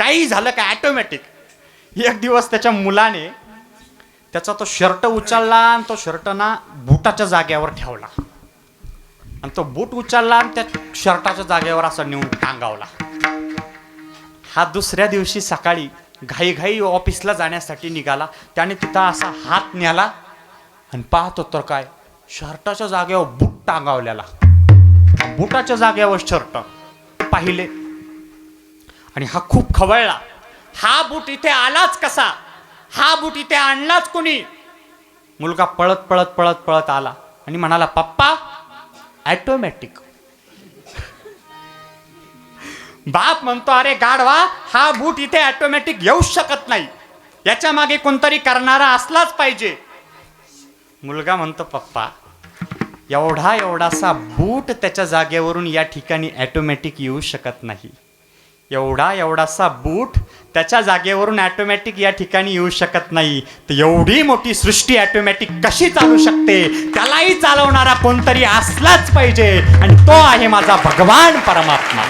काही झालं का ॲटोमॅटिक एक दिवस त्याच्या मुलाने त्याचा तो शर्ट उचलला आणि तो शर्ट ना बुटाच्या जागेवर ठेवला. आणि तो बूट उचलला आणि त्या शर्टाच्या जागेवर असा नेऊन टांगावला. हा दुसऱ्या दिवशी सकाळी घाईघाई ऑफिसला जाण्यासाठी निघाला. त्याने तिथं असा हात न्याला आणि पाहतो तर काय? शर्टाच्या जागेवर बूट टांगावलेला. बुटाच्या जागेवर शर्ट पाहिले. आणि हा खूप खवळला. हा बूट इथे आलाच कसा? हा बूट इथे आणलाच कोणी? मुलगा पळत पळत पळत पळत आला आणि म्हणाला पप्पा ॲटोमॅटिक बाप म्हणतो अरे गाढवा हा बूट इथे ॲटोमॅटिक येऊच शकत नाही. याच्या मागे कोणतरी करणारा असलाच पाहिजे. मुलगा म्हणतो पप्पा एवढा एवढासा बूट त्याच्या जागेवरून या ठिकाणी ॲटोमॅटिक येऊ शकत नाही. एवढा एवढासा बूट त्याच्या जागेवरून ॲटोमॅटिक या ठिकाणी येऊ शकत नाही. तर एवढी मोठी सृष्टी ॲटोमॅटिक कशी चालू शकते? त्यालाही चालवणारा कोणतरी असलाच पाहिजे. आणि तो आहे माझा भगवान परमात्मा.